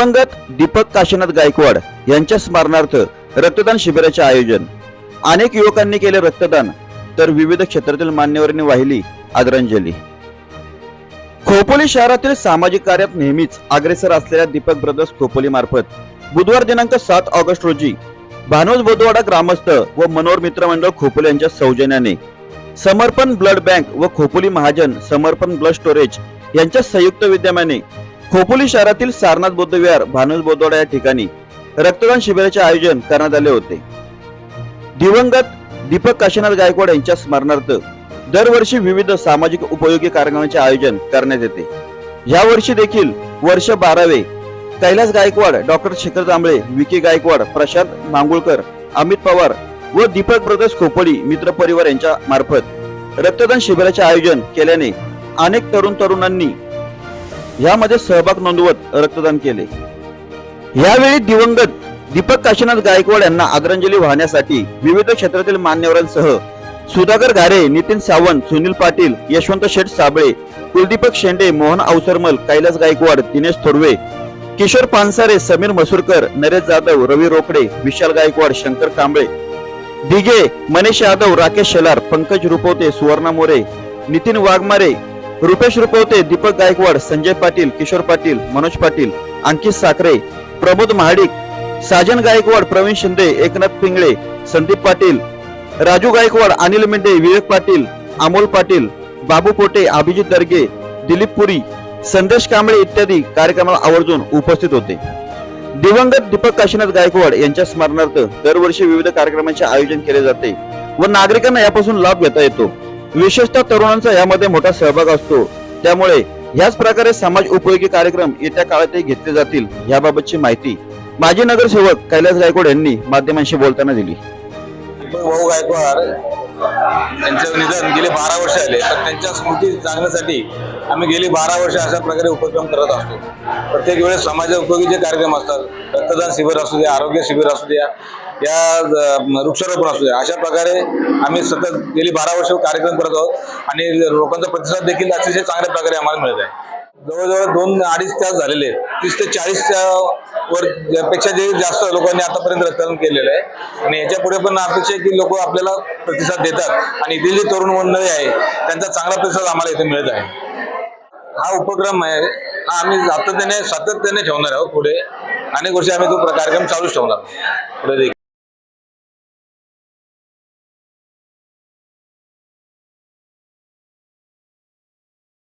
दिवंगत दीपक काशीनाथ गायकवाड यांच्या स्मरणार्थ रक्तदान शिबिराचे आयोजन. अनेक युवकांनी केले रक्तदान तर विविध क्षेत्रातील मान्यवरांनी वाहिली आदरांजली. खोपोली शहरातील सामाजिक कार्यात नेहमीच अग्रेसर असलेल्या दीपक ब्रदर्स खोपोली मार्फत बुधवार दिनांक सात ऑगस्ट रोजी भानोज बोदवाडा ग्रामस्थ व मनोहर मित्र मंडळ खोपोली यांच्या सौजन्याने समर्पण ब्लड बँक व खोपोली महाजन समर्पण ब्लड स्टोरेज यांच्या संयुक्त विद्यमाने खोपोली शहरातील सारनाथ बौद्धविहार भानुज बोदोडा या ठिकाणी रक्तदान शिबिराचे आयोजन करण्यात आले होते. दिवंगत दीपक काशीनाथ गायकवाड यांच्या स्मरणार्थ दरवर्षी विविध सामाजिक उपयोगी कार्यक्रमांचे आयोजन करण्यात येते. या वर्षी देखील वर्ष बारावे कैलास गायकवाड डॉक्टर शेखर जांभळे विकी गायकवाड प्रशांत मांगुळकर अमित पवार व दीपक ब्रदर्स खोपडी मित्र परिवार यांच्या मार्फत रक्तदान शिबिराचे आयोजन केल्याने अनेक तरुण तरुणांनी यामध्ये सहभाग नोंदवत रक्तदान केले. यावेळी दिवंगत दीपक काशीनाथ गायकवाड यांना आदरांजली वाहण्यासाठी विविध क्षेत्रातील मान्यवरांसह सुधाकर घारे नितीन सावंत सुनील पाटील यशवंत शेठ साबळे कुलदीपक शेंडे मोहन अवसरमल कैलास गायकवाड दिनेश थोरवे किशोर पानसारे समीर मसूरकर नरेश जाधव रवी रोकडे विशाल गायकवाड शंकर कांबळे दिगे मनीष यादव राकेश शेलार पंकज रुपवते सुवर्णा मोरे नितीन वाघमारे रुपेश रुपवते दीपक गायकवाड संजय पाटील किशोर पाटील मनोज पाटील अंकित साखरे प्रमोद महाडिक साजन गायकवाड प्रवीण शिंदे एकनाथ पिंगळे संदीप पाटील राजू गायकवाड अनिल मेंढे विवेक पाटील अमोल पाटील बाबू पोटे अभिजित दर्गे दिलीप पुरी संदेश कांबळे इत्यादी कार्यक्रमाला आवर्जून उपस्थित होते. दिवंगत दीपक काशीनाथ गायकवाड यांच्या स्मरणार्थ दरवर्षी विविध कार्यक्रमांचे आयोजन केले जाते व नागरिकांना यापासून लाभ घेता येतो. विशेषतः तरुणांचा यामध्ये मोठा सहभाग असतो. त्यामुळे याच प्रकारे समाज उपयोगी कार्यक्रम येत्या काळातही घेतले जातील याबाबतची माहिती माजी नगरसेवक कैलास गायकवाड यांनी माध्यमांशी बोलताना दिली. भाऊ गायकवाड त्यांचं निधन. गेले बारा वर्ष आले तर त्यांच्या स्मृती जागण्यासाठी आम्ही गेली बारा वर्ष अशा प्रकारे उपक्रम करत असतो. प्रत्येक वेळेस समाजा उपयोगी जे कार्यक्रम असतात रक्तदान शिबिर असू द्या आरोग्य शिबिर असू द्या या वृक्षारोपण असू द्या अशा प्रकारे आम्ही सतत गेली बारा वर्ष कार्यक्रम करत आहोत आणि लोकांचा प्रतिसाद देखील अतिशय चांगल्या प्रकारे आम्हाला मिळत आहे. जवळजवळ दोन अडीच तास झालेले आहेत. तीस ते चाळीसच्या वर पेक्षा जे जास्त लोकांनी आतापर्यंत रक्तदान केलेलं आहे. आणि याच्यापुढे पण अपेक्षा आहे की लोक आपल्याला प्रतिसाद देतात. आणि इथे जे तरुण मंडळी आहे त्यांचा चांगला प्रतिसाद आम्हाला इथे मिळत आहे. हा उपक्रम आहे. हा आम्ही सातत्याने सातत्याने ठेवणार आहोत पुढे. अनेक वर्षी आम्ही तो कार्यक्रम चालूच ठेवणार पुढे देखील.